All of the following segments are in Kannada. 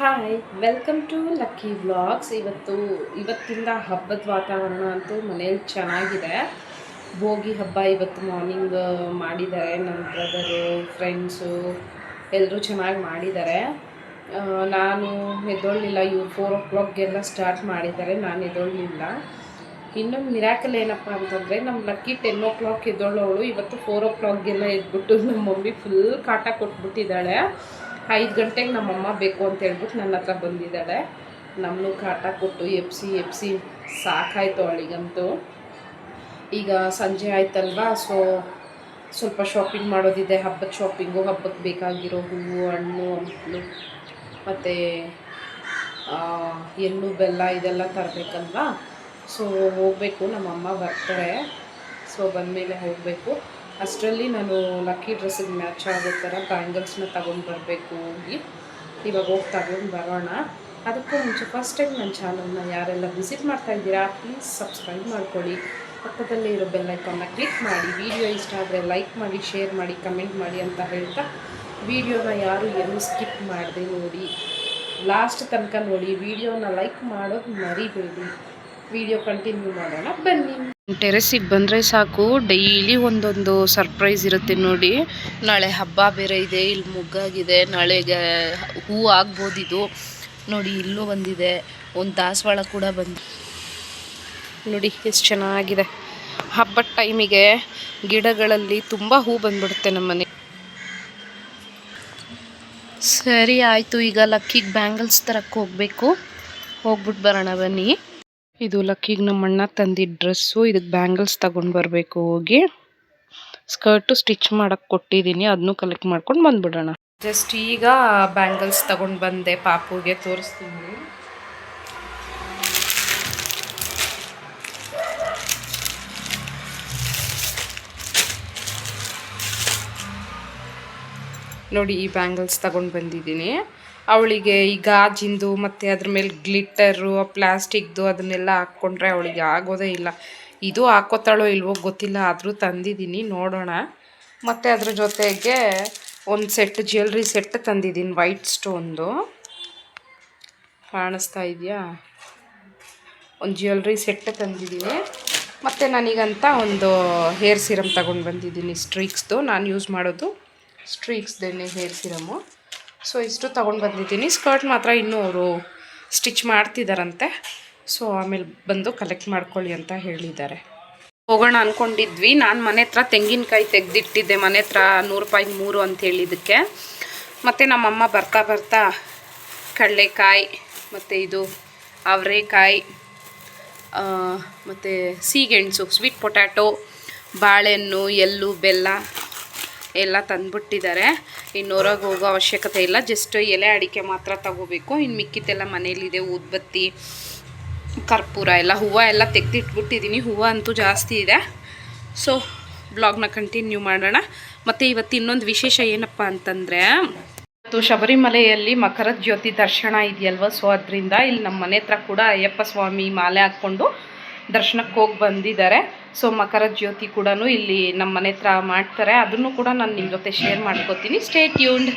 Hi welcome to Lucky vlogs ಇವತ್ತು, ಇವತ್ತಿಂದ ಹಬ್ಬದ ವಾತಾವರಣ ಅಂತೂ ಮನೇಲಿ ಚೆನ್ನಾಗಿದೆ. ಭೋಗಿ ಹಬ್ಬ ಇವತ್ತು ಮಾರ್ನಿಂಗ್ ಮಾಡಿದ್ದಾರೆ. ನನ್ನ ಬ್ರದರು ಫ್ರೆಂಡ್ಸು ಎಲ್ಲರೂ ಚೆನ್ನಾಗಿ ಮಾಡಿದ್ದಾರೆ. ನಾನು ಎದ್ದೊಳ್ಳಿಲ್ಲ, ಇವ್ರು ಫೋರ್ ಓ ಕ್ಲಾಕ್ಗೆಲ್ಲ ಸ್ಟಾರ್ಟ್ ಮಾಡಿದ್ದಾರೆ. ನಾನು ಎದ್ದೊಳ್ಳಿಲ್ಲ. ಇನ್ನೊಂದು ಮಿರಾಕಲ್ ಏನಪ್ಪ ಅಂತಂದರೆ ನಮ್ಮ ಲಕ್ಕಿ ಟೆನ್ ಓ ಕ್ಲಾಕ್ ಎದ್ದೊಳ್ಳೋಳು ಇವತ್ತು ಫೋರ್ ಓ ಕ್ಲಾಕ್ಗೆಲ್ಲ ಎದ್ಬಿಟ್ಟು ನಮ್ಮ ಮಮ್ಮಿ ಫುಲ್ ಕಾಟ ಕೊಟ್ಬಿಟ್ಟಿದ್ದಾಳೆ. ಐದು ಗಂಟೆಗೆ ನಮ್ಮಮ್ಮ ಬೇಕು ಅಂತ ಹೇಳ್ಬಿಟ್ಟು ನನ್ನ ಹತ್ರ ಬಂದಿದ್ದಾಳೆ. ನಮ್ಮನ್ನು ಕಾಟ ಕೊಟ್ಟು ಎಪ್ಸಿ ಎಪ್ಸಿ ಸಾಕಾಯಿತು ಅವಳಿಗಂತೂ. ಈಗ ಸಂಜೆ ಆಯ್ತಲ್ವಾ? ಸೊ ಸ್ವಲ್ಪ ಶಾಪಿಂಗ್ ಮಾಡೋದಿದೆ. ಹಬ್ಬದ ಶಾಪಿಂಗು ಹಬ್ಬಕ್ಕೆ ಬೇಕಾಗಿರೋ ಹೂವು, ಹಣ್ಣು, ಹಂಪಲು, ಮತ್ತು ಎಳ್ಳು ಬೆಲ್ಲ ಇದೆಲ್ಲ ತರಬೇಕಲ್ವಾ? ಸೊ ಹೋಗಬೇಕು. ನಮ್ಮಮ್ಮ ಬರ್ತಾರೆ. ಸೊ ಬಂದಮೇಲೆ ಹೋಗಬೇಕು. ಅಷ್ಟರಲ್ಲಿ ನಾನು ಲಕ್ಕಿ ಡ್ರೆಸ್ಸಿಗೆ ಮ್ಯಾಚ್ ಆಗೋ ಥರ ಬ್ಯಾಂಗಲ್ಸ್ನ ತಗೊಂಡು ಬರಬೇಕು ಹೋಗಿ. ಇವಾಗ ಹೋಗಿ ತಗೊಂಡು ಬರೋಣ. ಅದಕ್ಕೂ ಮುಂಚೆ ಫಸ್ಟ್ ಟೈಮ್ ನನ್ನ ಚಾನಲ್ನ ಯಾರೆಲ್ಲ ವಿಸಿಟ್ ಮಾಡ್ತಾ ಇದ್ದೀರಾ ಪ್ಲೀಸ್ ಸಬ್ಸ್ಕ್ರೈಬ್ ಮಾಡ್ಕೊಳ್ಳಿ. ಪಕ್ಕದಲ್ಲೇ ಇರೋ ಬೆಲ್ಲೈಕನ್ನ ಕ್ಲಿಕ್ ಮಾಡಿ. ವಿಡಿಯೋ ಇಷ್ಟ ಆದರೆ ಲೈಕ್ ಮಾಡಿ ಶೇರ್ ಮಾಡಿ ಕಮೆಂಟ್ ಮಾಡಿ ಅಂತ ಹೇಳ್ತಾ ವಿಡಿಯೋನ ಯಾರು ಎಲ್ಲೂ ಸ್ಕಿಪ್ ಮಾಡದೆ ನೋಡಿ. ಲಾಸ್ಟ್ ತನಕ ನೋಡಿ ವಿಡಿಯೋನ ಲೈಕ್ ಮಾಡೋದು ಮರಿಬೇಡಿ. ವಿಡಿಯೋ ಕಂಟಿನ್ಯೂ ಮಾಡೋಣ. ಬನ್ನಿ. ಟೆರೆಸಿಗೆ ಬಂದರೆ ಸಾಕು. ಡೈಲಿ ಒಂದೊಂದು ಸರ್ಪ್ರೈಸ್ ಇರುತ್ತೆ ನೋಡಿ. ನಾಳೆ ಹಬ್ಬ ಬೇರೆ ಇದೆ, ಇಲ್ಲಿ ಮುಗ್ಗಾಗಿದೆ ನಾಳೆಗೆ ಹೂ ಆಗ್ಬೋದಿದು. ನೋಡಿ, ಇಲ್ಲೂ ಬಂದಿದೆ. ಒಂದು ದಾಸವಾಳ ಕೂಡ ಬಂದು, ನೋಡಿ, ಎಷ್ಟು ಚೆನ್ನಾಗಿದೆ. ಹಬ್ಬದ ಟೈಮಿಗೆ ಗಿಡಗಳಲ್ಲಿ ತುಂಬ ಹೂ ಬಂದ್ಬಿಡುತ್ತೆ ನಮ್ಮನೆ. ಸರಿ, ಆಯಿತು. ಈಗ ಲಕ್ಕಿಗೆ ಬ್ಯಾಂಗಲ್ಸ್ ತರಕ್ಕೆ ಹೋಗಬೇಕು. ಹೋಗ್ಬಿಟ್ಟು ಬರೋಣ ಬನ್ನಿ. ಇದು ಲಕ್ಕಿಗೆ ನಮ್ಮ ಅಣ್ಣ ತಂದಿದ್ದ ಡ್ರೆಸ್ಸು ಇದಕ್ಕೆ ಬ್ಯಾಂಗಲ್ಸ್ ತಗೊಂಡು ಬರಬೇಕು ಹೋಗಿ. ಸ್ಕರ್ಟು ಸ್ಟಿಚ್ ಮಾಡಕ್ಕೆ ಕೊಟ್ಟಿದ್ದೀನಿ ಅದನ್ನು ಕಲೆಕ್ಟ್ ಮಾಡ್ಕೊಂಡು ಬಂದ್ಬಿಡೋಣ. ಜಸ್ಟ್ ಈಗ ಬ್ಯಾಂಗಲ್ಸ್ ತಗೊಂಡು ಬಂದೆ ಪಾಪುಗೆ, ತೋರಿಸ್ತೀನಿ. ನೋಡಿ ಈ ಬ್ಯಾಂಗಲ್ಸ್ ತಗೊಂಡು ಬಂದಿದ್ದೀನಿ. ಅವಳಿಗೆ ಈ ಗಾಜಿಂದು ಮತ್ತು ಅದ್ರ ಮೇಲೆ ಗ್ಲಿಟ್ಟರು ಪ್ಲಾಸ್ಟಿಕ್ದು ಅದನ್ನೆಲ್ಲ ಹಾಕ್ಕೊಂಡ್ರೆ ಅವಳಿಗೆ ಆಗೋದೇ ಇಲ್ಲ. ಇದು ಹಾಕೋತಾಳೋ ಇಲ್ವೋ ಗೊತ್ತಿಲ್ಲ, ಆದರೂ ತಂದಿದ್ದೀನಿ, ನೋಡೋಣ. ಮತ್ತು ಅದ್ರ ಜೊತೆಗೆ ಒಂದು ಸೆಟ್ ಜ್ಯುವೆಲ್ರಿ ಸೆಟ್ ತಂದಿದ್ದೀನಿ, ವೈಟ್ ಸ್ಟೋನ್ದು. ಕಾಣಿಸ್ತಾ ಇದೆಯಾ? ಒಂದು ಜ್ಯುವೆಲ್ರಿ ಸೆಟ್ ತಂದಿದ್ದೀನಿ. ಮತ್ತು ನನಗಂತ ಒಂದು ಹೇರ್ ಸಿರಮ್ ತಗೊಂಡು ಬಂದಿದ್ದೀನಿ, ಸ್ಟ್ರೀಕ್ಸ್ದು. ನಾನು ಯೂಸ್ ಮಾಡೋದು ಸ್ಟ್ರೀಕ್ಸ್ದೇನೆ ಹೇರ್ ಸಿರಮು ಸೊ ಇಷ್ಟು ತೊಗೊಂಡು ಬಂದಿದ್ದೀನಿ. ಸ್ಕರ್ಟ್ ಮಾತ್ರ ಇನ್ನೂ ಅವರು ಸ್ಟಿಚ್ ಮಾಡ್ತಿದ್ದಾರಂತೆ ಸೊ ಆಮೇಲೆ ಬಂದು ಕಲೆಕ್ಟ್ ಮಾಡ್ಕೊಳ್ಳಿ ಅಂತ ಹೇಳಿದ್ದಾರೆ. ಹೋಗೋಣ ಅಂದ್ಕೊಂಡಿದ್ವಿ ನಾನು ಮನೆ ಹತ್ರ ತೆಂಗಿನಕಾಯಿ ತೆಗೆದಿಟ್ಟಿದ್ದೆ. ಮನೆ ಹತ್ರ ನೂರು ರೂಪಾಯಿಗೆ ಮೂರು ಅಂತ ಹೇಳಿದ್ದಕ್ಕೆ. ಮತ್ತು ನಮ್ಮಮ್ಮ ಬರ್ತಾ ಬರ್ತಾ ಕಡಲೆಕಾಯಿ, ಮತ್ತು ಇದು ಅವರೆಕಾಯಿ ಮತ್ತು ಸೀಗೆಣಸು ಸ್ವೀಟ್ ಪೊಟ್ಯಾಟೊ ಬಾಳೆಹಣ್ಣು, ಎಳ್ಳು, ಬೆಲ್ಲ ಎಲ್ಲ ತಂದ್ಬಿಟ್ಟಿದ್ದಾರೆ. ಇನ್ನು ಹೊರಗೆ ಹೋಗೋ ಅವಶ್ಯಕತೆ ಇಲ್ಲ. ಜಸ್ಟ್ ಎಲೆ ಅಡಿಕೆ ಮಾತ್ರ ತಗೋಬೇಕು. ಇನ್ನು ಮಿಕ್ಕಿದ್ದೆಲ್ಲ ಮನೇಲಿದೆ ಊದ್ಬತ್ತಿ, ಕರ್ಪೂರ ಎಲ್ಲ, ಹೂವು ಎಲ್ಲ ತೆಗೆದಿಟ್ಬಿಟ್ಟಿದ್ದೀನಿ ಹೂವು ಅಂತೂ ಜಾಸ್ತಿ ಇದೆ. ಸೊ ಬ್ಲಾಗ್ನ ಕಂಟಿನ್ಯೂ ಮಾಡೋಣ. ಮತ್ತು ಇವತ್ತು ಇನ್ನೊಂದು ವಿಶೇಷ ಏನಪ್ಪ ಅಂತಂದರೆ, ಇವತ್ತು ಶಬರಿಮಲೆಯಲ್ಲಿ ಮಕರ ಜ್ಯೋತಿ ದರ್ಶನ ಇದೆಯಲ್ವ? ಸೊ ಅದರಿಂದ ಇಲ್ಲಿ ನಮ್ಮ ಮನೆ ಹತ್ರ ಕೂಡ ಅಯ್ಯಪ್ಪ ಸ್ವಾಮಿ ಮಾಲೆ ಹಾಕ್ಕೊಂಡು ದರ್ಶನಕ್ಕೆ ಹೋಗಿ ಬಂದಿದ್ದಾರೆ. ಸೊ ಮಕರ ಜ್ಯೋತಿ ಕೂಡ ಇಲ್ಲಿ ನಮ್ಮ ಮನೆ ಹತ್ರ ಮಾಡ್ತಾರೆ. ಅದನ್ನು ಕೂಡ ನಾನು ನಿಮ್ಮ ಜೊತೆ ಶೇರ್ ಮಾಡ್ಕೋತೀನಿ. ಸ್ಟೇ ಟ್ಯೂನ್ಡ್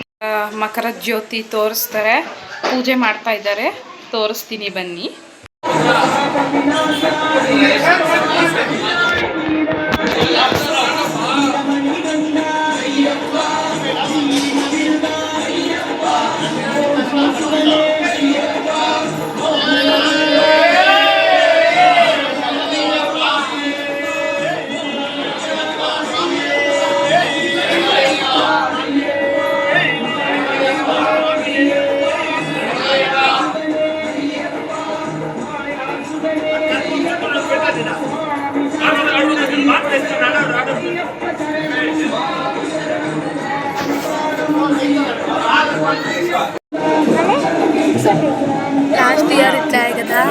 ಮಕರ ಜ್ಯೋತಿ ತೋರಿಸ್ತಾರೆ. ಪೂಜೆ ಮಾಡ್ತಾ ಇದ್ದಾರೆ. ತೋರಿಸ್ತೀನಿ ಬನ್ನಿ. లాస్ట్ ఇయర్ ఇట్లా కదా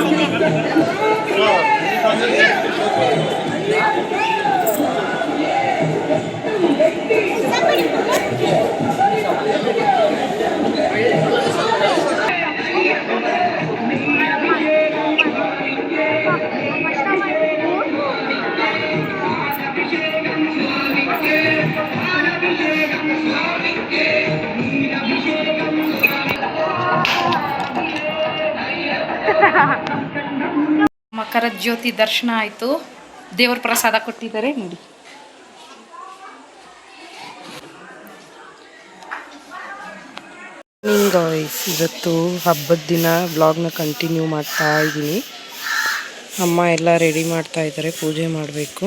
था ಮಕರ ಜ್ಯೋತಿ ದರ್ಶನ ಆಯಿತು. ದೇವ್ರ ಪ್ರಸಾದ ಕೊಟ್ಟಿದ್ದಾರೆ ನೋಡಿ. ಗಾಯ್ಸ್ ಇವತ್ತು ಹಬ್ಬದ ದಿನ ಬ್ಲಾಗ್ನ ಕಂಟಿನ್ಯೂ ಮಾಡ್ತಾ ಇದ್ದೀನಿ. ಅಮ್ಮ ಎಲ್ಲ ರೆಡಿ ಮಾಡ್ತಾ ಇದ್ದಾರೆ ಪೂಜೆ ಮಾಡಬೇಕು.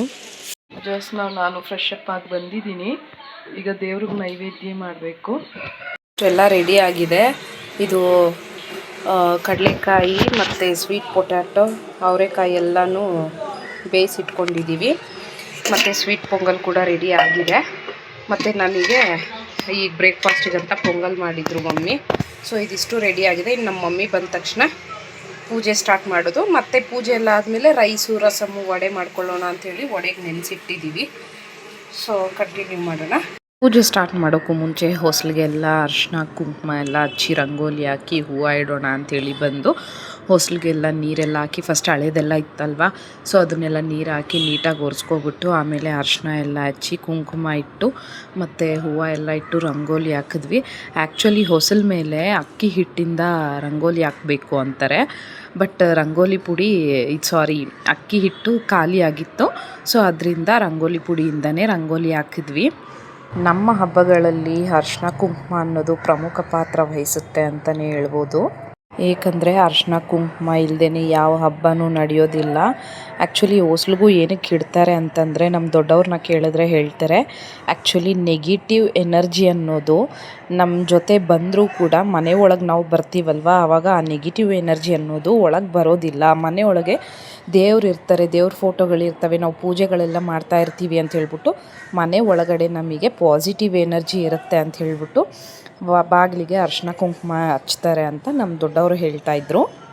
ಜಸ್ಟ್ ನಾವು ನಾನು ಫ್ರೆಶ್ ಅಪ್ ಆಗಿ ಬಂದಿದ್ದೀನಿ. ಈಗ ದೇವ್ರಿಗೆ ನೈವೇದ್ಯ ಮಾಡಬೇಕು. ಎಲ್ಲ ರೆಡಿ ಆಗಿದೆ. ಇದು ಕಡಲೆಕಾಯಿ ಮತ್ತು ಸ್ವೀಟ್ ಪೊಟ್ಯಾಟೊ ಅವರೆಕಾಯಿ ಎಲ್ಲನೂ ಬೇಯಿಸಿಟ್ಕೊಂಡಿದ್ದೀವಿ. ಮತ್ತು ಸ್ವೀಟ್ ಪೊಂಗಲ್ ಕೂಡ ರೆಡಿ ಆಗಿದೆ. ಮತ್ತು ನನಗೆ ಈಗ ಬ್ರೇಕ್ಫಾಸ್ಟಿಗಂತ ಪೊಂಗಲ್ ಮಾಡಿದರು ಮಮ್ಮಿ. ಸೊ ಇದಿಷ್ಟು ರೆಡಿ ಆಗಿದೆ. ಇನ್ನು ನಮ್ಮ ಮಮ್ಮಿ ಬಂದ ತಕ್ಷಣ ಪೂಜೆ ಸ್ಟಾರ್ಟ್ ಮಾಡೋದು. ಮತ್ತು ಪೂಜೆ ಎಲ್ಲ ಆದಮೇಲೆ ರೈಸು, ರಸಮು, ವಡೆ ಮಾಡ್ಕೊಳ್ಳೋಣ ಅಂಥೇಳಿ ವಡೆಗೆ ನೆನೆಸಿಟ್ಟಿದ್ದೀವಿ. ಸೊ ಕಂಟಿನ್ಯೂ ಮಾಡೋಣ. ಪೂಜೆ ಸ್ಟಾರ್ಟ್ ಮಾಡೋಕ್ಕೂ ಮುಂಚೆ ಹೊಸ್ಲಿಗೆಲ್ಲ ಅರ್ಶಿನ ಕುಂಕುಮ, ಎಲ್ಲ ಹಚ್ಚಿ ರಂಗೋಲಿ ಹಾಕಿ ಹೂವು ಇಡೋಣ ಅಂಥೇಳಿ ಬಂದು ಹೊಸ್ಲಿಗೆಲ್ಲ ನೀರೆಲ್ಲ ಹಾಕಿ ಫಸ್ಟ್ ಹಳೇದೆಲ್ಲ ಇತ್ತಲ್ವ? ಸೊ ಅದನ್ನೆಲ್ಲ ನೀರು ಹಾಕಿ ನೀಟಾಗಿ ಒರೆಸ್ಕೊಬಿಟ್ಟು ಆಮೇಲೆ ಅರ್ಶಿನ ಎಲ್ಲ ಹಚ್ಚಿ ಕುಂಕುಮ ಇಟ್ಟು ಮತ್ತು ಹೂವು ಎಲ್ಲ ಇಟ್ಟು ರಂಗೋಲಿ ಹಾಕಿದ್ವಿ. ಆ್ಯಕ್ಚುಲಿ ಹೊಸಲ ಮೇಲೆ ಅಕ್ಕಿ ಹಿಟ್ಟಿಂದ ರಂಗೋಲಿ ಹಾಕಬೇಕು ಅಂತಾರೆ. ಬಟ್ ರಂಗೋಲಿ ಪುಡಿ, ಇದು ಸಾರಿ ಅಕ್ಕಿ ಹಿಟ್ಟು ಖಾಲಿ ಆಗಿತ್ತು. ಸೊ ಅದರಿಂದ ರಂಗೋಲಿ ಪುಡಿಯಿಂದನೇ ರಂಗೋಲಿ ಹಾಕಿದ್ವಿ. ನಮ್ಮ ಹಬ್ಬಗಳಲ್ಲಿ ಅರ್ಶಿನ ಕುಂಕುಮ ಅನ್ನೋದು ಪ್ರಮುಖ ಪಾತ್ರ ವಹಿಸುತ್ತೆ ಅಂತಲೇ ಹೇಳ್ಬೋದು. ಏಕೆಂದರೆ ಅರ್ಶಿನ ಕುಂಕುಮ ಇಲ್ಲದೇ ಯಾವ ಹಬ್ಬನೂ ನಡೆಯೋದಿಲ್ಲ. ಆ್ಯಕ್ಚುಲಿ ಹೊಸ್ಲಿಗೂ ಏನಕ್ಕೆ ಇಡ್ತಾರೆ ಅಂತಂದರೆ ನಮ್ಮ ದೊಡ್ಡವ್ರನ್ನ ಕೇಳಿದ್ರೆ ಹೇಳ್ತಾರೆ. ಆ್ಯಕ್ಚುಲಿ ನೆಗೆಟಿವ್ ಎನರ್ಜಿ ಅನ್ನೋದು ನಮ್ಮ ಜೊತೆ ಬಂದರೂ ಕೂಡ ಮನೆ ಒಳಗೆ ನಾವು ಬರ್ತೀವಲ್ವ? ಆವಾಗ ಆ ನೆಗೆಟಿವ್ ಎನರ್ಜಿ ಅನ್ನೋದು ಒಳಗೆ ಬರೋದಿಲ್ಲ. ಮನೆ ಒಳಗೆ ದೇವ್ರು ಇರ್ತಾರೆ, ದೇವ್ರ ಫೋಟೋಗಳಿರ್ತವೆ ನಾವು ಪೂಜೆಗಳೆಲ್ಲ ಮಾಡ್ತಾ ಇರ್ತೀವಿ ಅಂತ ಹೇಳ್ಬಿಟ್ಟು ಮನೆ ಒಳಗಡೆ ನಮಗೆ ಪಾಸಿಟಿವ್ ಎನರ್ಜಿ ಇರುತ್ತೆ ಅಂತ ಹೇಳ್ಬಿಟ್ಟು ಬಾಗಿಲಿಗೆ ಅರ್ಶಿನ ಕುಂಕುಮ ಹಚ್ತಾರೆ ಅಂತ ನಮ್ಮ ದೊಡ್ಡವರು ಹೇಳ್ತಾ ಇದ್ರು.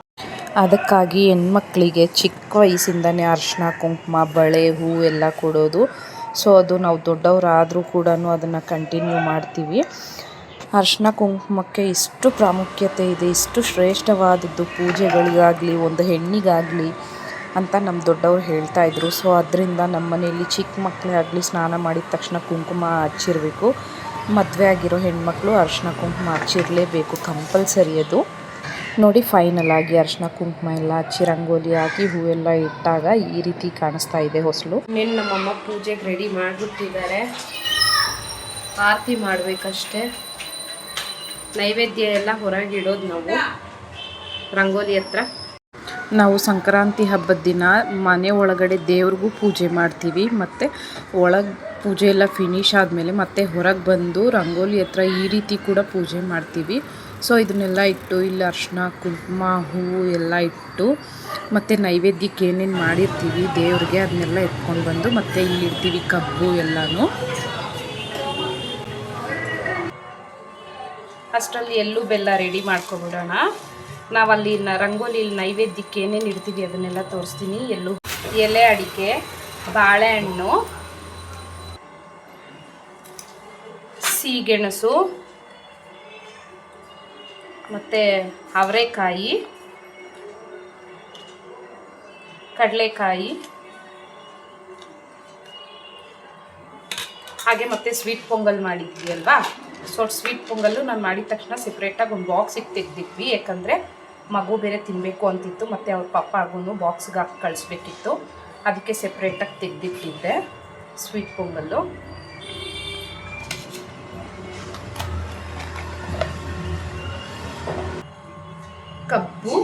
ಅದಕ್ಕಾಗಿ ಹೆಣ್ಮಕ್ಳಿಗೆ ಚಿಕ್ಕ ವಯಸ್ಸಿಂದನೇ ಅರ್ಶಿನ ಕುಂಕುಮ, ಬಳೆ, ಹೂ ಎಲ್ಲ ಕೊಡೋದು. ಸೊ ಅದು ನಾವು ದೊಡ್ಡವರಾದರೂ ಕೂಡ ಅದನ್ನು ಕಂಟಿನ್ಯೂ ಮಾಡ್ತೀವಿ. ಅರ್ಶಿನ ಕುಂಕುಮಕ್ಕೆ ಇಷ್ಟು ಪ್ರಾಮುಖ್ಯತೆ ಇದೆ, ಇಷ್ಟು ಶ್ರೇಷ್ಠವಾದದ್ದು ಪೂಜೆಗಳಿಗಾಗಲಿ, ಒಂದು ಹೆಣ್ಣಿಗಾಗಲಿ ಅಂತ ನಮ್ಮ ದೊಡ್ಡವರು ಹೇಳ್ತಾ ಇದ್ರು. ಸೊ ಅದರಿಂದ ನಮ್ಮ ಮನೆಯಲ್ಲಿ ಚಿಕ್ಕ ಮಕ್ಕಳೇ ಆಗಲಿ ಸ್ನಾನ ಮಾಡಿದ ತಕ್ಷಣ ಕುಂಕುಮ ಹಚ್ಚಿರಬೇಕು. ಮದುವೆ ಆಗಿರೋ ಹೆಣ್ಮಕ್ಳು ಅರ್ಶಿನ ಕುಂಕುಮ ಹಚ್ಚಿರಲೇಬೇಕು ಕಂಪಲ್ಸರಿ ಅದು. ನೋಡಿ ಫೈನಲ್ ಆಗಿ ಅರ್ಶಿನ ಕುಂಕುಮ ಎಲ್ಲ ಹಚ್ಚಿ ರಂಗೋಲಿ ಹಾಕಿ ಹೂವೆಲ್ಲ ಇಟ್ಟಾಗ ಈ ರೀತಿ ಕಾಣಿಸ್ತಾ ಇದೆ ಹೊಸಲು ನಿನ್ನ ನಮ್ಮಮ್ಮ ಪೂಜೆಗೆ ರೆಡಿ ಮಾಡಿಬಿಟ್ಟಿದ್ದಾರೆ. ಆರತಿ ಮಾಡಬೇಕಷ್ಟೇ. ನೈವೇದ್ಯ ಎಲ್ಲ ಹೊರಗಿಡೋದು ನಾವು ರಂಗೋಲಿ ಹತ್ರ. ನಾವು ಸಂಕ್ರಾಂತಿ ಹಬ್ಬದ ದಿನ ಮನೆ ಒಳಗಡೆ ದೇವ್ರಿಗೂ ಪೂಜೆ ಮಾಡ್ತೀವಿ ಮತ್ತು ಒಳಗೆ ಪೂಜೆ ಎಲ್ಲ ಫಿನಿಶ್ ಆದಮೇಲೆ ಮತ್ತೆ ಹೊರಗೆ ಬಂದು ರಂಗೋಲಿ ಹತ್ರ ಈ ರೀತಿ ಕೂಡ ಪೂಜೆ ಮಾಡ್ತೀವಿ. ಸೊ ಇದನ್ನೆಲ್ಲ ಇಟ್ಟು ಇಲ್ಲಿ ಅರ್ಶಿನ, ಕುಂಕುಮ, ಹೂವು ಎಲ್ಲ ಇಟ್ಟು ಮತ್ತು ನೈವೇದ್ಯಕ್ಕೆ ಏನೇನು ಮಾಡಿರ್ತೀವಿ ದೇವ್ರಿಗೆ ಅದನ್ನೆಲ್ಲ ಎತ್ಕೊಂಡು ಬಂದು ಮತ್ತೆ ಇಲ್ಲಿ ಇಡ್ತೀವಿ ಕಬ್ಬು ಎಲ್ಲನೂ. ಅಷ್ಟರಲ್ಲಿ ಎಲ್ಲೂ ಬೆಲ್ಲ ರೆಡಿ ಮಾಡ್ಕೊಬಿಡೋಣ. ನಾವಲ್ಲಿ ನ ರಂಗೋಲಿ ನೈವೇದ್ಯಕ್ಕೆ ಏನೇನು ಇಡ್ತೀವಿ ಅದನ್ನೆಲ್ಲ ತೋರಿಸ್ತೀನಿ. ಎಲ್ಲೂ ಎಲೆ ಅಡಿಕೆ, ಬಾಳೆಹಣ್ಣು ಸಿಹಿಗೆಣಸು ಮತ್ತು ಅವರೆಕಾಯಿ, ಕಡಲೆಕಾಯಿ, ಹಾಗೆ ಮತ್ತೆ ಸ್ವೀಟ್ ಪೊಂಗಲ್ ಮಾಡಿದ್ವಿ ಅಲ್ವಾ? ಸೊ ಸ್ವೀಟ್ ಪೊಂಗಲ್ಲು ನಾನು ಮಾಡಿದ ತಕ್ಷಣ ಸೆಪ್ರೇಟಾಗಿ ಒಂದು ಬಾಕ್ಸಿಗೆ ತೆಗೆದಿದ್ವಿ. ಯಾಕಂದರೆ ಮಗು ಬೇರೆ ತಿನ್ನಬೇಕು ಅಂತಿತ್ತು, ಮತ್ತು ಅವ್ರ ಪಪ್ಪ ಆಗೂ ಬಾಕ್ಸ್ಗೆ ಹಾಕಿ ಕಳಿಸ್ಬೇಕಿತ್ತು. ಅದಕ್ಕೆ ಸೆಪ್ರೇಟಾಗಿ ತೆಗೆದಿಟ್ಟಿದ್ದೆ ಸ್ವೀಟ್ ಪೊಂಗಲ್ಲು. ಕಬ್ಬು.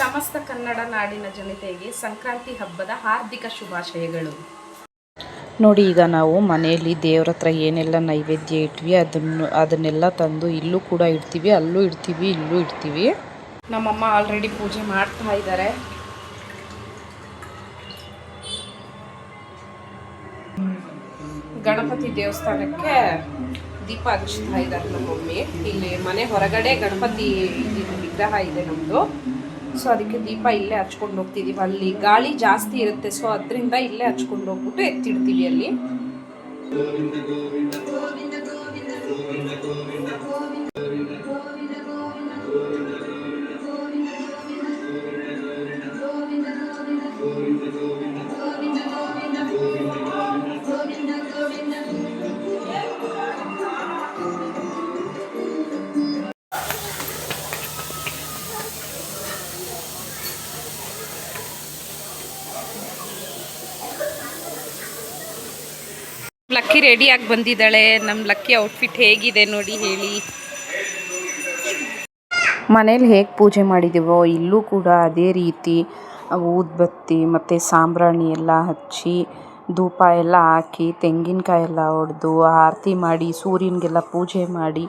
ಸಮಸ್ತ ಕನ್ನಡ ನಾಡಿನ ಜನತೆಗೆ ಸಂಕ್ರಾಂತಿ ಹಬ್ಬದ ಹಾರ್ದಿಕ ಶುಭಾಶಯಗಳು. ನೋಡಿ ಈಗ ನಾವು ಮನೆಯಲ್ಲಿ ದೇವ್ರ ಹತ್ರ ಏನೆಲ್ಲ ನೈವೇದ್ಯ ಇಟ್ವಿ ಅದನ್ನು ಅದನ್ನೆಲ್ಲ ತಂದು ಇಲ್ಲೂ ಕೂಡ ಇಡ್ತೀವಿ ಅಲ್ಲೂ ಇಡ್ತೀವಿ ಇಲ್ಲೂ ಇಡ್ತೀವಿ. ನಮ್ಮಮ್ಮ ಆಲ್ರೆಡಿ ಪೂಜೆ ಮಾಡ್ತಾ ಇದ್ದಾರೆ. ಗಣಪತಿ ದೇವಸ್ಥಾನಕ್ಕೆ ದೀಪ ಹಚ್ತಾ ಇದ್ದಾರೆ ನಮ್ಮ ಇಲ್ಲಿ ಮನೆ ಹೊರಗಡೆ ಗಣಪತಿ ವಿಗ್ರಹ ಇದೆ ನಮ್ಮದು ಸೊ ಅದಕ್ಕೆ ದೀಪ ಇಲ್ಲೇ ಹಚ್ಕೊಂಡು ಹೋಗ್ತಿದೀವಿ ಅಲ್ಲಿ ಗಾಳಿ ಜಾಸ್ತಿ ಇರುತ್ತೆ ಸೊ ಅದರಿಂದ ಇಲ್ಲೇ ಹಚ್ಕೊಂಡು ಹೋಗ್ಬಿಟ್ಟು ಎತ್ತಿಡ್ತೀವಿ ಅಲ್ಲಿ ಲಕ್ಕಿ ರೆಡಿಯಾಗಿ ಬಂದಿದ್ದಾಳೆ. ನಮ್ಮ ಲಕ್ಕಿ ಔಟ್ಫಿಟ್ ಹೇಗಿದೆ ನೋಡಿ ಹೇಳಿ. ಮನೇಲಿ ಹೇಗೆ ಪೂಜೆ ಮಾಡಿದ್ದೀವೋ ಇಲ್ಲೂ ಕೂಡ ಅದೇ ರೀತಿ ಊದ್ಬತ್ತಿ ಮತ್ತು ಸಾಂಬ್ರಾಣಿ ಎಲ್ಲ ಹಚ್ಚಿ ಧೂಪ ಎಲ್ಲ ಹಾಕಿ ತೆಂಗಿನಕಾಯಿ ಎಲ್ಲ ಹೊಡೆದು ಆರತಿ ಮಾಡಿ ಸೂರ್ಯನಿಗೆಲ್ಲ ಪೂಜೆ ಮಾಡಿ.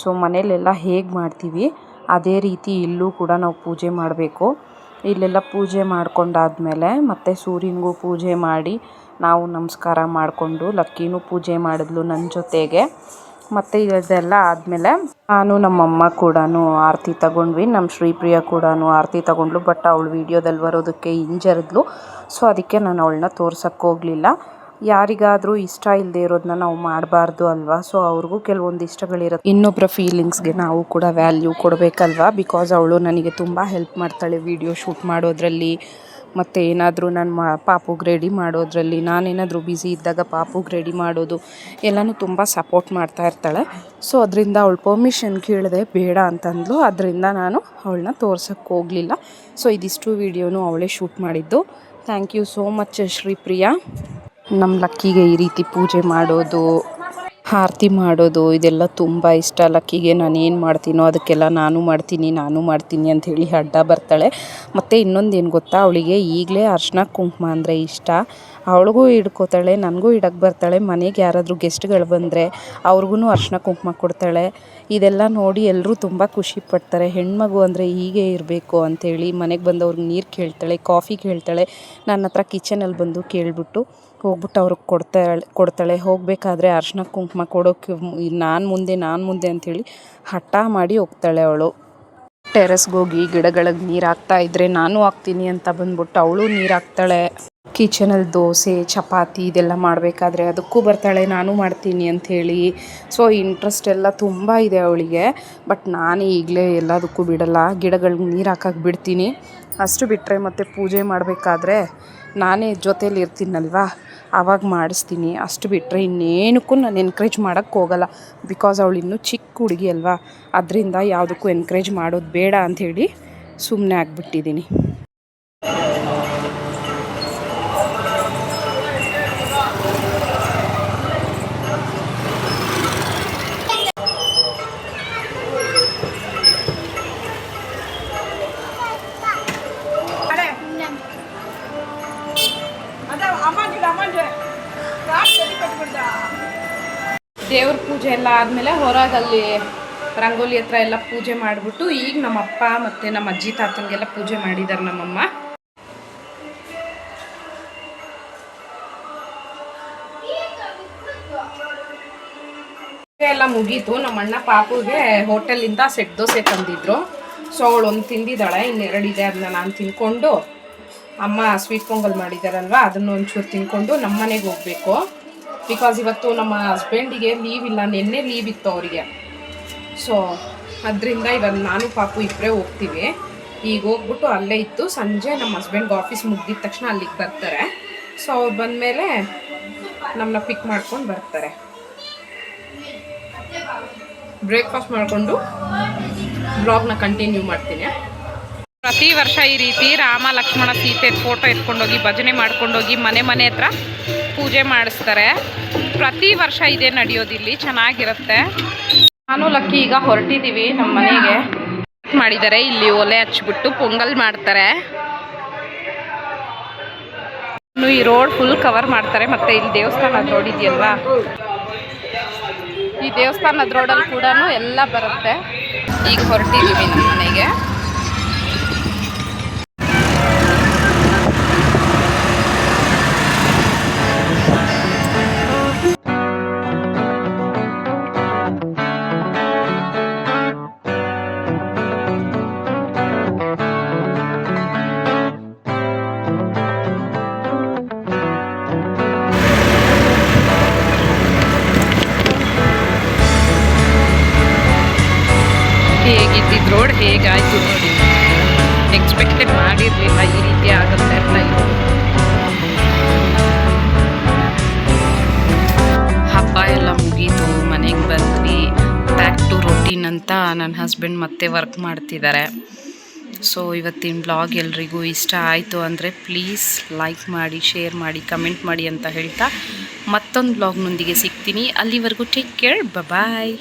ಸೊ ಮನೇಲೆಲ್ಲ ಹೇಗೆ ಮಾಡ್ತೀವಿ, ಅದೇ ರೀತಿ ಇಲ್ಲೂ ಕೂಡ ನಾವು ಪೂಜೆ ಮಾಡಬೇಕು. ಇಲ್ಲೆಲ್ಲ ಪೂಜೆ ಮಾಡ್ಕೊಂಡಾದ್ಮೇಲೆ ಮತ್ತೆ ಸೂರ್ಯನಿಗೂ ಪೂಜೆ ಮಾಡಿ ನಾವು ನಮಸ್ಕಾರ ಮಾಡಿಕೊಂಡು ಲಕ್ಕಿನೂ ಪೂಜೆ ಮಾಡಿದ್ಲು ನನ್ನ ಜೊತೆಗೆ. ಮತ್ತು ಇದೆಲ್ಲ ಆದಮೇಲೆ ನಾನು ನಮ್ಮಮ್ಮ ಕೂಡ ಆರತಿ ತಗೊಂಡ್ವಿ, ನಮ್ಮ ಶ್ರೀಪ್ರಿಯ ಕೂಡ ಆರತಿ ತಗೊಂಡ್ಲು ಬಟ್ ಅವಳು ವೀಡಿಯೋದಲ್ಲಿ ಬರೋದಕ್ಕೆ ಹಿಂಜರಿದ್ಲು. ಸೊ ಅದಕ್ಕೆ ನಾನು ಅವಳನ್ನ ತೋರ್ಸೋಕ್ಕೆ ಹೋಗಲಿಲ್ಲ. ಯಾರಿಗಾದರೂ ಇಷ್ಟ ಇಲ್ಲದೆ ಇರೋದನ್ನ ನಾವು ಮಾಡಬಾರ್ದು ಅಲ್ವಾ? ಸೊ ಅವ್ರಿಗೂ ಕೆಲವೊಂದು ಇಷ್ಟಗಳಿರೋದು ಇನ್ನೊಬ್ಬರ ಫೀಲಿಂಗ್ಸ್ಗೆ ನಾವು ಕೂಡ ವ್ಯಾಲ್ಯೂ ಕೊಡಬೇಕಲ್ವಾ? ಬಿಕಾಸ್ ಅವಳು ನನಗೆ ತುಂಬ ಹೆಲ್ಪ್ ಮಾಡ್ತಾಳೆ ವೀಡಿಯೋ ಶೂಟ್ ಮಾಡೋದ್ರಲ್ಲಿ. ಮತ್ತು ಏನಾದರೂ ನಾನು ಮಾ, ಪಾಪುಗೆ ರೆಡಿ ಮಾಡೋದರಲ್ಲಿ, ನಾನೇನಾದರೂ ಬ್ಯುಸಿ ಇದ್ದಾಗ ಪಾಪುಗೆ ರೆಡಿ ಮಾಡೋದು, ಎಲ್ಲನೂ ತುಂಬ ಸಪೋರ್ಟ್ ಮಾಡ್ತಾ ಇರ್ತಾಳೆ. ಸೊ ಅದರಿಂದ ಅವಳು ಪರ್ಮಿಷನ್ ಕೇಳಿದೆ ಬೇಡ ಅಂತಂದ್ಲು. ಅದರಿಂದ ನಾನು ಅವಳನ್ನ ತೋರ್ಸೋಕ್ಕೆ ಹೋಗಲಿಲ್ಲ. ಸೊ ಇದಿಷ್ಟು ವೀಡಿಯೋನು ಅವಳೇ ಶೂಟ್ ಮಾಡಿದ್ದು. Thank you so much Sripriya. ನಮ್ಮ ಲಕ್ಕಿಗೆ ಈ ರೀತಿ ಪೂಜೆ ಮಾಡೋದು ಆರತಿ ಮಾಡೋದು, ಇದೆಲ್ಲ ತುಂಬ ಇಷ್ಟ. ಲಕ್ಕಿಗೆ ನಾನು ಏನು ಮಾಡ್ತೀನೋ ಅದಕ್ಕೆಲ್ಲ ನಾನು ಮಾಡ್ತೀನಿ ನಾನು ಮಾಡ್ತೀನಿ ಅಂಥೇಳಿ ಅಡ್ಡ ಬರ್ತಾಳೆ. ಮತ್ತು ಇನ್ನೊಂದು ಏನು ಗೊತ್ತಾ? ಅವಳಿಗೆ ಈಗಲೇ ಅರ್ಶಿನ ಕುಂಕುಮ ಅಂದರೆ ಇಷ್ಟ. ಅವಳಿಗೂ ಹಿಡ್ಕೋತಾಳೆ, ನನಗೂ ಇಡಕ್ಕೆ ಬರ್ತಾಳೆ. ಮನೆಗೆ ಯಾರಾದರೂ ಗೆಸ್ಟ್ಗಳು ಬಂದರೆ ಅವ್ರಿಗೂ ಅರ್ಶಿನ ಕುಂಕುಮ ಕೊಡ್ತಾಳೆ. ಇದೆಲ್ಲ ನೋಡಿ ಎಲ್ಲರೂ ತುಂಬ ಖುಷಿ ಪಡ್ತಾರೆ. ಹೆಣ್ಮಗು ಅಂದರೆ ಹೀಗೆ ಇರಬೇಕು ಅಂಥೇಳಿ ಮನೆಗೆ ಬಂದವ್ರಿಗೆ ನೀರು ಕೇಳ್ತಾಳೆ, ಕಾಫಿ ಕೇಳ್ತಾಳೆ. ನನ್ನ ಹತ್ರ ಕಿಚನಲ್ಲಿ ಬಂದು ಕೇಳಿಬಿಟ್ಟು ಹೋಗ್ಬಿಟ್ಟು ಅವ್ರಿಗೆ ಕೊಡ್ತಾಳೆ ಕೊಡ್ತಾಳೆ. ಹೋಗಬೇಕಾದ್ರೆ ಅರ್ಶಿನ ಕುಂಕುಮ ಕೊಡೋಕ್ಕೆ ನಾನು ಮುಂದೆ ನಾನು ಮುಂದೆ ಅಂಥೇಳಿ ಹಠ ಮಾಡಿ ಹೋಗ್ತಾಳೆ ಅವಳು. ಟೆರೆಸ್ಗೆ ಹೋಗಿ ಗಿಡಗಳಿಗೆ ನೀರು ಹಾಕ್ತಾ ಇದ್ದರೆ ನಾನು ಹಾಕ್ತೀನಿ ಅಂತ ಬಂದ್ಬಿಟ್ಟು ಅವಳು ನೀರು ಹಾಕ್ತಾಳೆ. ಕಿಚನಲ್ಲಿ ದೋಸೆ, ಚಪಾತಿ ಇದೆಲ್ಲ ಮಾಡಬೇಕಾದ್ರೆ ಅದಕ್ಕೂ ಬರ್ತಾಳೆ, ನಾನು ಮಾಡ್ತೀನಿ ಅಂಥೇಳಿ. ಸೊ ಇಂಟ್ರೆಸ್ಟ್ ಎಲ್ಲ ತುಂಬ ಇದೆ ಅವಳಿಗೆ. ಬಟ್ ನಾನು ಈಗಲೇ ಎಲ್ಲದಕ್ಕೂ ಬಿಡಲ್ಲ. ಗಿಡಗಳಿಗೆ ನೀರು ಹಾಕಕ್ಕೆ ಬಿಡ್ತೀನಿ. ಅಷ್ಟು ಬಿಟ್ಟರೆ ಮತ್ತು ಪೂಜೆ ಮಾಡಬೇಕಾದ್ರೆ ನಾನೇ ಜೊತೇಲಿ ಇರ್ತೀನಲ್ವಾ? ಆವಾಗ ಮಾಡಿಸ್ತೀನಿ. ಅಷ್ಟು ಬಿಟ್ಟರೆ ಇನ್ನೇನಕ್ಕೂ ನಾನು ಎನ್ಕರೇಜ್ ಮಾಡೋಕ್ಕೆ ಹೋಗಲ್ಲ. ಬಿಕಾಸ್ ಅವಳು ಇನ್ನೂ ಚಿಕ್ಕ ಹುಡುಗಿ ಅಲ್ವಾ? ಅದರಿಂದ ಯಾವುದಕ್ಕೂ ಎನ್ಕರೇಜ್ ಮಾಡೋದು ಬೇಡ ಅಂಥೇಳಿ ಸುಮ್ಮನೆ ಆಗಿಬಿಟ್ಟಿದ್ದೀನಿ. ದೇವ್ರ ಪೂಜೆ ಎಲ್ಲ ಆದಮೇಲೆ ಹೊರಗಲ್ಲಿ ರಂಗೋಲಿ ಹತ್ರ ಎಲ್ಲ ಪೂಜೆ ಮಾಡಿಬಿಟ್ಟು ಈಗ ನಮ್ಮ ಅಪ್ಪ ಮತ್ತು ನಮ್ಮ ಅಜ್ಜಿ ತಾತನಿಗೆಲ್ಲ ಪೂಜೆ ಮಾಡಿದ್ದಾರೆ ನಮ್ಮಮ್ಮ. ಎಲ್ಲ ಮುಗೀತು. ನಮ್ಮ ಅಣ್ಣ ಪಾಪುಗೆ ಹೋಟೆಲಿಂದ ಸೆಟ್ ದೋಸೆ ತಂದಿದ್ರು. ಸೊ ಅವಳು ಒಂದು ತಿಂದಿದ್ದಾಳೆ, ಇನ್ನೆರಡಿದೆ ಅದನ್ನ ನಾನು ತಿನ್ಕೊಂಡು. ಅಮ್ಮ ಸ್ವೀಟ್ ಪೊಂಗಲ್ ಮಾಡಿದಾರಲ್ವ? ಅದನ್ನು ಒಂಚೂರು ತಿನ್ಕೊಂಡು ನಮ್ಮ ಮನೆಗೆ ಹೋಗಬೇಕು. ಬಿಕಾಸ್ ಇವತ್ತು ನಮ್ಮ ಹಸ್ಬೆಂಡಿಗೆ ಲೀವ್ ಇಲ್ಲ, ನಿನ್ನೆ ಲೀವ್ ಇತ್ತು ಅವರಿಗೆ. ಸೊ ಅದರಿಂದ ಇವಾಗ ನಾನು ಪಾಪು ಇಬ್ಬರೇ ಹೋಗ್ತೀವಿ. ಈಗ ಹೋಗ್ಬಿಟ್ಟು ಅಲ್ಲೇ ಇತ್ತು ಸಂಜೆ ನಮ್ಮ ಹಸ್ಬೆಂಡ್ಗೆ ಆಫೀಸ್ ಮುಗ್ದಿದ ತಕ್ಷಣ ಅಲ್ಲಿಗೆ ಬರ್ತಾರೆ. ಸೊ ಅವ್ರು ಬಂದಮೇಲೆ ನಮ್ಮನ್ನ ಪಿಕ್ ಮಾಡ್ಕೊಂಡು ಬರ್ತಾರೆ. ಬ್ರೇಕ್ಫಾಸ್ಟ್ ಮಾಡಿಕೊಂಡು ಬ್ಲಾಗ್ನ ಕಂಟಿನ್ಯೂ ಮಾಡ್ತೀನಿ. ಪ್ರತಿ ವರ್ಷ ಈ ರೀತಿ ರಾಮ ಲಕ್ಷ್ಮಣ ಸೀತೆ ಫೋಟೋ ಎತ್ಕೊಂಡೋಗಿ, ಭಜನೆ ಮಾಡ್ಕೊಂಡೋಗಿ ಮನೆ ಮನೆ ಹತ್ರ ಪೂಜೆ ಮಾಡಿಸ್ತಾರೆ. ಪ್ರತಿ ವರ್ಷ ಇದೇ ನಡೆಯೋದಿಲ್ಲಿ ಚೆನ್ನಾಗಿರುತ್ತೆ. ನಾನು ಲಕ್ಕಿ ಈಗ ಹೊರಟಿದ್ದೀವಿ ನಮ್ಮ ಮನೆಗೆ. ಮಾಡಿದ್ದಾರೆ, ಇಲ್ಲಿ ಒಲೆ ಹಚ್ಬಿಟ್ಟು ಪೊಂಗಲ್ ಮಾಡ್ತಾರೆ. ಇನ್ನು ಈ ರೋಡ್ ಫುಲ್ ಕವರ್ ಮಾಡ್ತಾರೆ, ಮತ್ತೆ ಇಲ್ಲಿ ದೇವಸ್ಥಾನ ನೋಡಿದ್ಯಲ್ವಾ? ಈ ದೇವಸ್ಥಾನದ ರೋಡಲ್ಲಿ ಕೂಡ ಎಲ್ಲ ಬರುತ್ತೆ. ಈಗ ಹೊರಟಿದ್ದೀವಿ ನಮ್ಮ ಮನೆಗೆ. ಹೇಗಿದ್ದಿದ್ದು ರೋಡ್ ಹೇಗಾಯ್ತು ನೋಡಿ. ಎಕ್ಸ್ಪೆಕ್ಟೆಡ್ ಮಾಡಿರಲಿಲ್ಲ ಈ ರೀತಿ ಆಗುತ್ತೆ ಅಂತ ಹಬ್ಬ ಎಲ್ಲ ಮುಗೀತು, ಮನೆಗೆ ಬಂದ್ವಿ. ಬ್ಯಾಕ್ ಟು ರೊಟೀನ್ ಅಂತ ನನ್ನ ಹಸ್ಬೆಂಡ್ ಮತ್ತೆ ವರ್ಕ್ ಮಾಡ್ತಿದ್ದಾರೆ ಸೊ ಇವತ್ತಿನ ಬ್ಲಾಗ್ ಎಲ್ರಿಗೂ ಇಷ್ಟ ಆಯಿತು ಅಂದರೆ ಪ್ಲೀಸ್ ಲೈಕ್ ಮಾಡಿ ಶೇರ್ ಮಾಡಿ ಕಮೆಂಟ್ ಮಾಡಿ ಅಂತ ಹೇಳ್ತಾ ಮತ್ತೊಂದು ಬ್ಲಾಗ್ನೊಂದಿಗೆ ಸಿಗ್ತೀನಿ. ಅಲ್ಲಿವರೆಗೂ ಟೇಕ್ ಕೇರ್ ಬಾಯ್